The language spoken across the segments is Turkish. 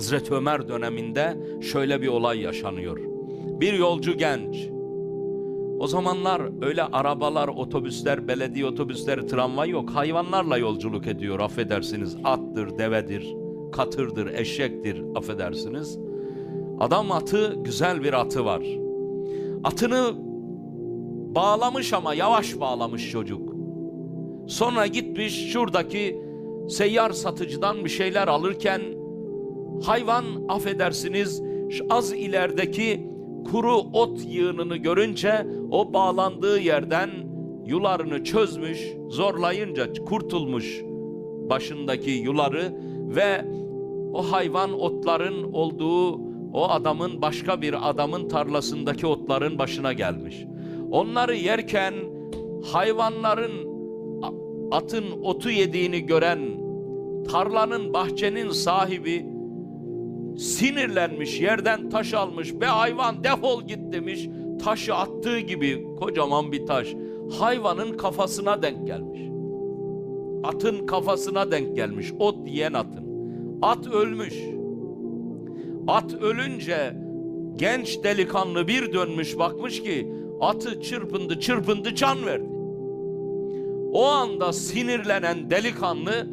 Hazreti Ömer döneminde şöyle bir olay yaşanıyor. Bir yolcu genç. O zamanlar öyle arabalar, otobüsler, belediye otobüsleri, tramvay yok. Hayvanlarla yolculuk ediyor affedersiniz. Attır, devedir, katırdır, eşektir affedersiniz. Adam atı, güzel bir atı var. Atını bağlamış ama yavaş bağlamış çocuk. Sonra gitmiş şuradaki seyyar satıcıdan bir şeyler alırken hayvan affedersiniz az ilerideki kuru ot yığınını görünce o bağlandığı yerden yularını çözmüş, zorlayınca kurtulmuş başındaki yuları ve o hayvan otların olduğu o adamın başka bir adamın tarlasındaki otların başına gelmiş. Onları yerken hayvanların atın otu yediğini gören tarlanın bahçenin sahibi sinirlenmiş yerden taş almış be hayvan defol git demiş. Taşı attığı gibi kocaman bir taş. Hayvanın kafasına denk gelmiş. Atın kafasına denk gelmiş. Ot yiyen atın. At ölmüş. At ölünce genç delikanlı bir dönmüş bakmış ki atı çırpındı çırpındı can verdi. O anda sinirlenen delikanlı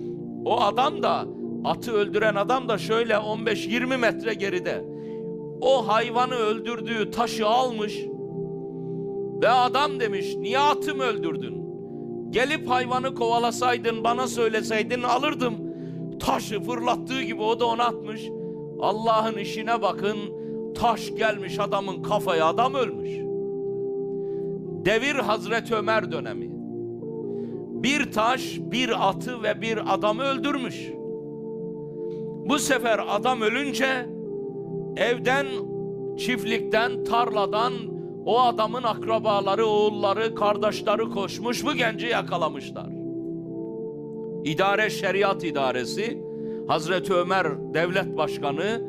o adam da atı öldüren adam da şöyle 15-20 metre geride. O hayvanı öldürdüğü taşı almış ve adam demiş niye atımı öldürdün? Gelip hayvanı kovalasaydın bana söyleseydin alırdım. Taşı fırlattığı gibi o da onu atmış. Allah'ın işine bakın taş gelmiş adamın kafaya adam ölmüş. Devir Hazreti Ömer dönemi. Bir taş bir atı ve bir adamı öldürmüş. Bu sefer adam ölünce evden, çiftlikten, tarladan o adamın akrabaları, oğulları, kardeşleri koşmuş bu genci yakalamışlar. İdare Şeriat İdaresi, Hazreti Ömer Devlet Başkanı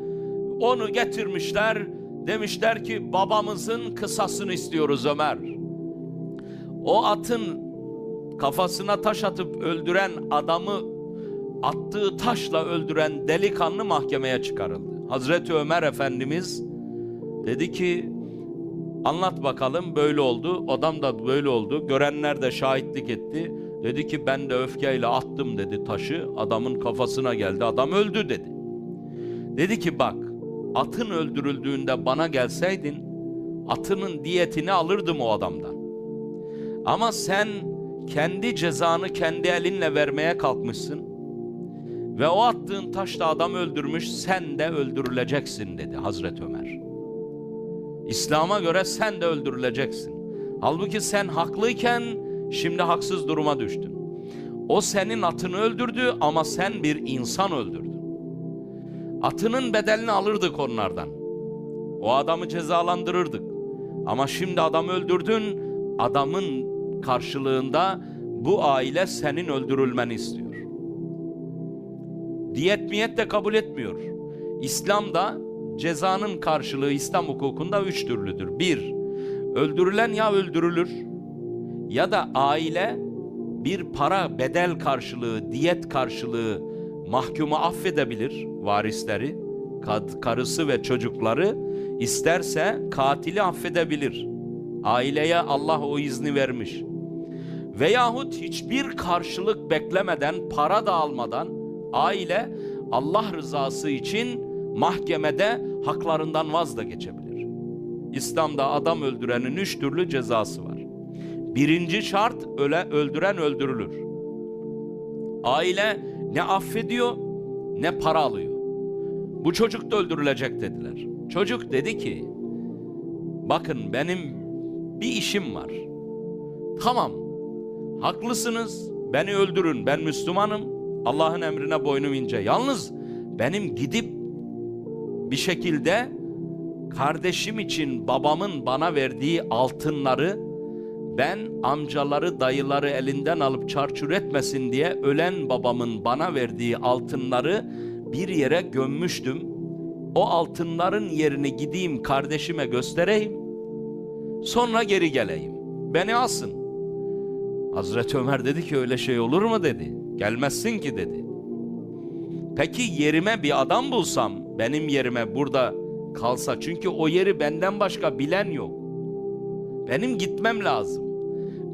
onu getirmişler. Demişler ki babamızın kısasını istiyoruz Ömer. O atın kafasına taş atıp öldüren adamı attığı taşla öldüren delikanlı mahkemeye çıkarıldı. Hazreti Ömer Efendimiz dedi ki anlat bakalım böyle oldu. Adam da böyle oldu. Görenler de şahitlik etti. Dedi ki ben de öfkeyle attım dedi taşı. Adamın kafasına geldi. Adam öldü dedi. Dedi ki bak atın öldürüldüğünde bana gelseydin atının diyetini alırdım o adamdan. Ama sen kendi cezanı kendi elinle vermeye kalkmışsın. Ve o attığın taşla adam öldürmüş, sen de öldürüleceksin dedi Hazreti Ömer. İslam'a göre sen de öldürüleceksin. Halbuki sen haklıyken şimdi haksız duruma düştün. O senin atını öldürdü ama sen bir insan öldürdün. Atının bedelini alırdık onlardan. O adamı cezalandırırdık. Ama şimdi adam öldürdün, adamın karşılığında bu aile senin öldürülmeni istiyor. Diyet miyet de kabul etmiyor. İslam'da cezanın karşılığı İslam hukukunda üç türlüdür. Bir, öldürülen ya öldürülür ya da aile bir para bedel karşılığı, diyet karşılığı mahkumu affedebilir varisleri, kad- karısı ve çocukları isterse katili affedebilir. Aileye Allah o izni vermiş. Veyahut hiçbir karşılık beklemeden, para da almadan aile Allah rızası için mahkemede haklarından vaz da geçebilir. İslam'da adam öldürenin üç türlü cezası var. Birinci şart öle öldüren öldürülür. Aile ne affediyor ne para alıyor. Bu çocuk da öldürülecek dediler. Çocuk dedi ki bakın benim bir işim var. Tamam haklısınız beni öldürün ben Müslümanım Allah'ın emrine boynum ince. Yalnız benim gidip bir şekilde kardeşim için babamın bana verdiği altınları ben amcaları dayıları elinden alıp çarçur etmesin diye ölen babamın bana verdiği altınları bir yere gömmüştüm. O altınların yerini gideyim kardeşime göstereyim. Sonra geri geleyim. Beni alsın. Hazreti Ömer dedi ki öyle şey olur mu dedi. Gelmezsin ki dedi. Peki yerime bir adam bulsam benim yerime burada kalsa çünkü o yeri benden başka bilen yok. Benim gitmem lazım.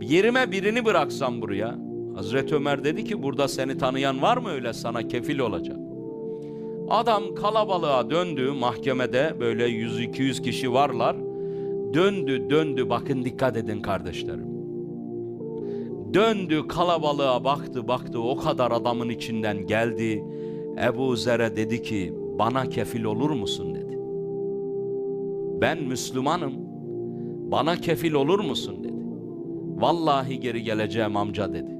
Yerime birini bıraksam buraya. Hazreti Ömer dedi ki burada seni tanıyan var mı öyle sana kefil olacak. Adam kalabalığa döndü mahkemede böyle 100-200 kişi varlar. Döndü döndü bakın dikkat edin kardeşlerim. Döndü kalabalığa baktı baktı o kadar adamın içinden geldi. Ebu Zer'e dedi ki bana kefil olur musun dedi. Ben Müslümanım bana kefil olur musun dedi. Vallahi geri geleceğim amca dedi.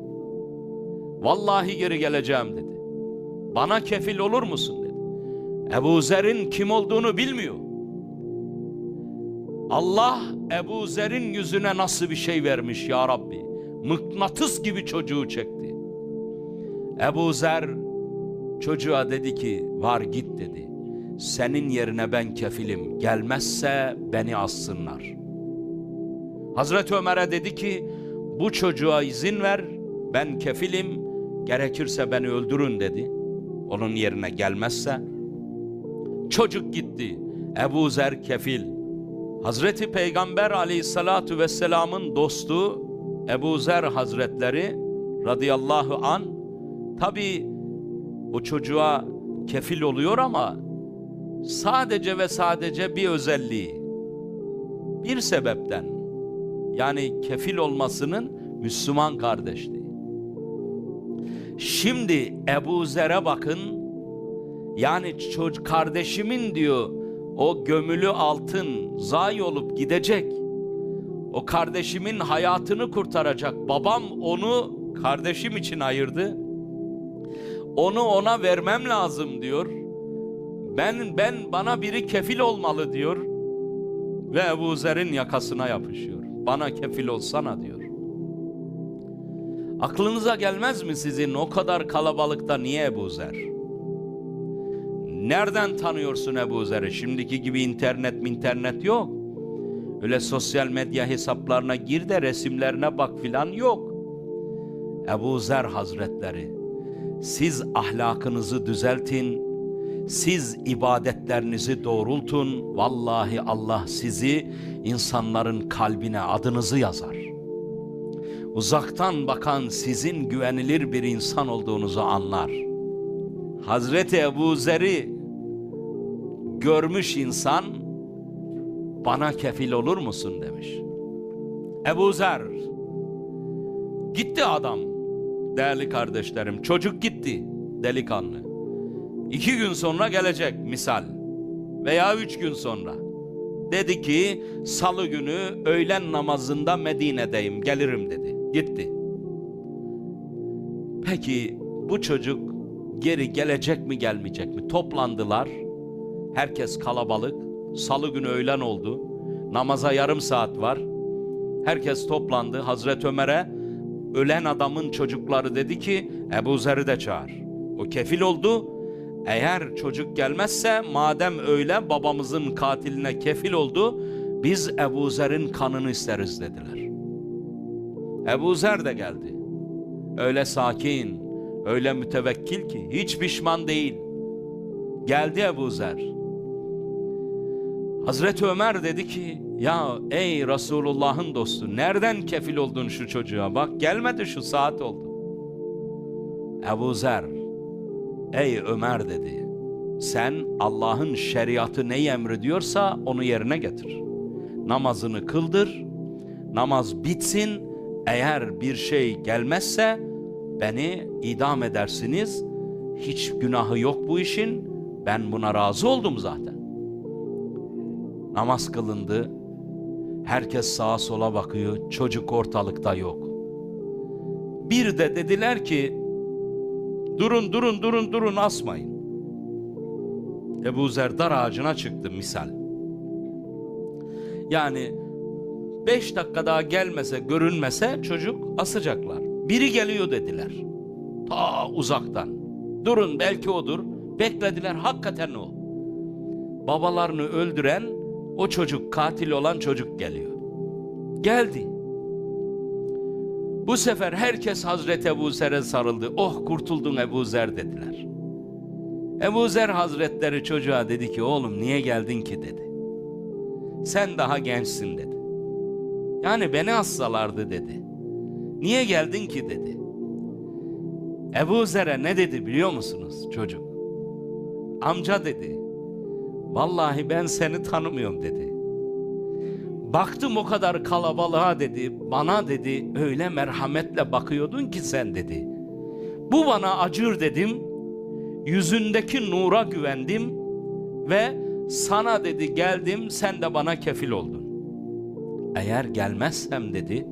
Vallahi geri geleceğim dedi. Bana kefil olur musun dedi. Ebu Zer'in kim olduğunu bilmiyor. Allah Ebu Zer'in yüzüne nasıl bir şey vermiş ya Rabbi. Mıknatıs gibi çocuğu çekti. Ebu Zer çocuğa dedi ki var git dedi. Senin yerine ben kefilim. Gelmezse beni assınlar. Hazreti Ömer'e dedi ki bu çocuğa izin ver. Ben kefilim. Gerekirse beni öldürün dedi. Onun yerine gelmezse. Çocuk gitti. Ebu Zer kefil. Hazreti Peygamber aleyhissalatu vesselamın dostu Ebu Zer Hazretleri radıyallahu an tabi o çocuğa kefil oluyor ama sadece ve sadece bir özelliği bir sebepten yani kefil olmasının Müslüman kardeşliği. Şimdi Ebu Zer'e bakın yani çocuk kardeşimin diyor o gömülü altın zayi olup gidecek. O kardeşimin hayatını kurtaracak. Babam onu kardeşim için ayırdı. Onu ona vermem lazım diyor. Ben ben bana biri kefil olmalı diyor. Ve Ebu Zer'in yakasına yapışıyor. Bana kefil olsana diyor. Aklınıza gelmez mi sizin o kadar kalabalıkta niye Ebu Zer? Nereden tanıyorsun Ebu Zer'i? Şimdiki gibi internet internet yok. Öyle sosyal medya hesaplarına gir de resimlerine bak filan yok. Ebu Zer Hazretleri, siz ahlakınızı düzeltin, siz ibadetlerinizi doğrultun. Vallahi Allah sizi insanların kalbine adınızı yazar. Uzaktan bakan sizin güvenilir bir insan olduğunuzu anlar. Hazreti Ebu Zer'i görmüş insan bana kefil olur musun demiş. Ebu Zer gitti adam değerli kardeşlerim çocuk gitti delikanlı. İki gün sonra gelecek misal veya üç gün sonra. Dedi ki salı günü öğlen namazında Medine'deyim gelirim dedi. Gitti. Peki bu çocuk geri gelecek mi gelmeyecek mi? Toplandılar. Herkes kalabalık. Salı günü öğlen oldu. Namaza yarım saat var. Herkes toplandı. Hazreti Ömer'e ölen adamın çocukları dedi ki Ebu Zer'i de çağır. O kefil oldu. Eğer çocuk gelmezse madem öyle babamızın katiline kefil oldu biz Ebu Zer'in kanını isteriz dediler. Ebu Zer de geldi. Öyle sakin, öyle mütevekkil ki hiç pişman değil. Geldi Ebu Zer. Hazreti Ömer dedi ki ya ey Resulullah'ın dostu nereden kefil oldun şu çocuğa bak gelmedi şu saat oldu. Ebu Zer ey Ömer dedi sen Allah'ın şeriatı neyi emrediyorsa onu yerine getir. Namazını kıldır, namaz bitsin, eğer bir şey gelmezse beni idam edersiniz. Hiç günahı yok bu işin. Ben buna razı oldum zaten. Namaz kılındı. Herkes sağa sola bakıyor. Çocuk ortalıkta yok. Bir de dediler ki durun durun durun durun asmayın. Ebu Zer dar ağacına çıktı misal. Yani beş dakika daha gelmese görünmese çocuk asacaklar. Biri geliyor dediler. Ta uzaktan. Durun belki odur. Beklediler hakikaten o. Babalarını öldüren o çocuk katil olan çocuk geliyor. Geldi. Bu sefer herkes Hazreti Ebu Zer'e sarıldı. Oh kurtuldun Ebu Zer dediler. Ebu Zer Hazretleri çocuğa dedi ki oğlum niye geldin ki dedi. Sen daha gençsin dedi. Yani beni assalardı dedi. Niye geldin ki dedi. Ebu Zer'e ne dedi biliyor musunuz çocuk? Amca dedi. Vallahi ben seni tanımıyorum dedi. Baktım o kadar kalabalığa dedi. Bana dedi öyle merhametle bakıyordun ki sen dedi. Bu bana acır dedim. Yüzündeki nura güvendim ve sana dedi geldim sen de bana kefil oldun. Eğer gelmezsem dedi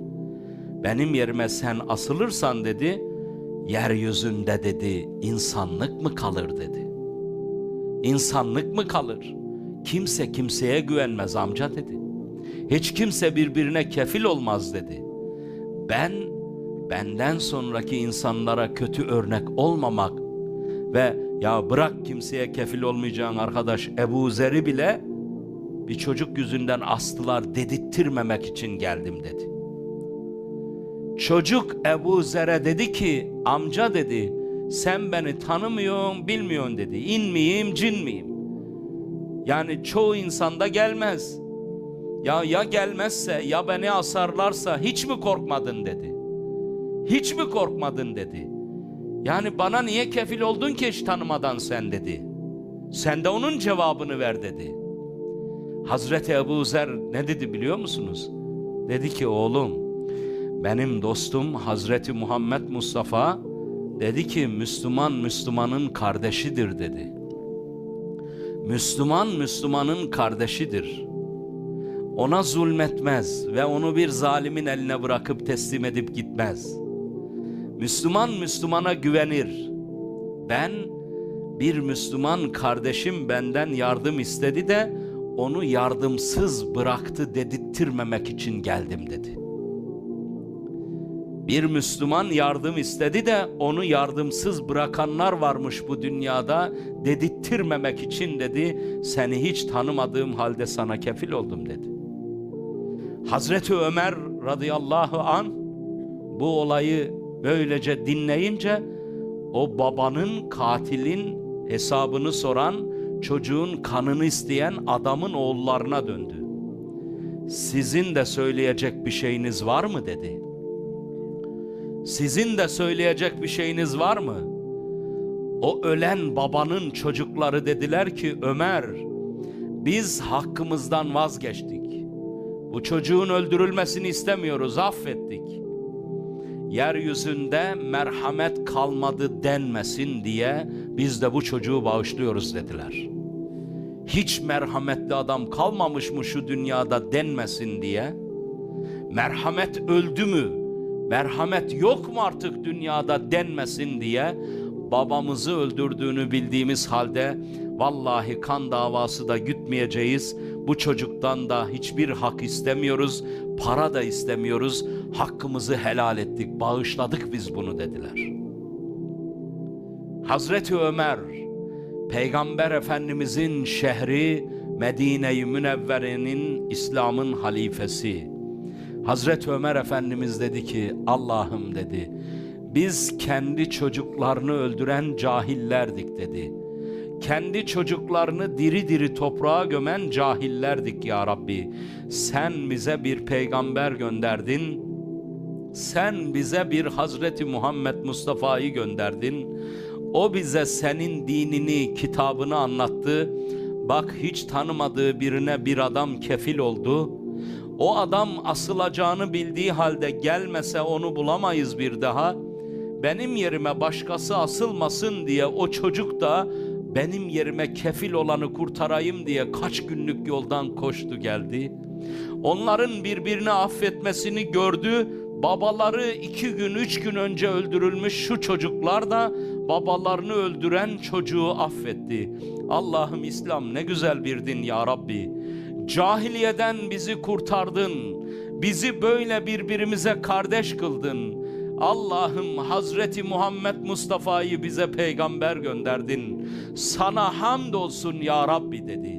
benim yerime sen asılırsan dedi yeryüzünde dedi insanlık mı kalır dedi. İnsanlık mı kalır? Kimse kimseye güvenmez amca dedi. Hiç kimse birbirine kefil olmaz dedi. Ben benden sonraki insanlara kötü örnek olmamak ve ya bırak kimseye kefil olmayacağın arkadaş Ebu Zer'i bile bir çocuk yüzünden astılar dedirttirmemek için geldim dedi. Çocuk Ebu Zer'e dedi ki amca dedi sen beni tanımıyorsun bilmiyorsun dedi. İn miyim cin miyim? Yani çoğu insanda gelmez. Ya ya gelmezse ya beni asarlarsa hiç mi korkmadın dedi. Hiç mi korkmadın dedi. Yani bana niye kefil oldun ki hiç tanımadan sen dedi. Sen de onun cevabını ver dedi. Hazreti Ebu Zer ne dedi biliyor musunuz? Dedi ki oğlum benim dostum Hazreti Muhammed Mustafa dedi ki Müslüman Müslümanın kardeşidir dedi. Müslüman Müslümanın kardeşidir. Ona zulmetmez ve onu bir zalimin eline bırakıp teslim edip gitmez. Müslüman Müslümana güvenir. Ben bir Müslüman kardeşim benden yardım istedi de onu yardımsız bıraktı dedirttirmemek için geldim dedi. Bir Müslüman yardım istedi de onu yardımsız bırakanlar varmış bu dünyada dedirttirmemek için dedi. Seni hiç tanımadığım halde sana kefil oldum dedi. Hazreti Ömer radıyallahu an bu olayı böylece dinleyince o babanın katilin hesabını soran çocuğun kanını isteyen adamın oğullarına döndü. Sizin de söyleyecek bir şeyiniz var mı dedi. Sizin de söyleyecek bir şeyiniz var mı? O ölen babanın çocukları dediler ki Ömer biz hakkımızdan vazgeçtik. Bu çocuğun öldürülmesini istemiyoruz, affettik. Yeryüzünde merhamet kalmadı denmesin diye biz de bu çocuğu bağışlıyoruz dediler. Hiç merhametli adam kalmamış mı şu dünyada denmesin diye. Merhamet öldü mü? Merhamet yok mu artık dünyada denmesin diye babamızı öldürdüğünü bildiğimiz halde vallahi kan davası da gütmeyeceğiz. Bu çocuktan da hiçbir hak istemiyoruz, para da istemiyoruz. Hakkımızı helal ettik, bağışladık biz bunu dediler. Hazreti Ömer, Peygamber Efendimizin şehri Medine-i Münevvere'nin İslam'ın halifesi. Hazreti Ömer Efendimiz dedi ki Allah'ım dedi biz kendi çocuklarını öldüren cahillerdik dedi. Kendi çocuklarını diri diri toprağa gömen cahillerdik ya Rabbi. Sen bize bir peygamber gönderdin. Sen bize bir Hazreti Muhammed Mustafa'yı gönderdin. O bize senin dinini, kitabını anlattı. Bak hiç tanımadığı birine bir adam kefil oldu. O adam asılacağını bildiği halde gelmese onu bulamayız bir daha. Benim yerime başkası asılmasın diye o çocuk da benim yerime kefil olanı kurtarayım diye kaç günlük yoldan koştu geldi. Onların birbirini affetmesini gördü. Babaları iki gün üç gün önce öldürülmüş şu çocuklar da babalarını öldüren çocuğu affetti. Allah'ım İslam ne güzel bir din ya Rabbi. Cahiliyeden bizi kurtardın. Bizi böyle birbirimize kardeş kıldın. Allah'ım Hazreti Muhammed Mustafa'yı bize peygamber gönderdin. Sana hamdolsun ya Rabbi dedi.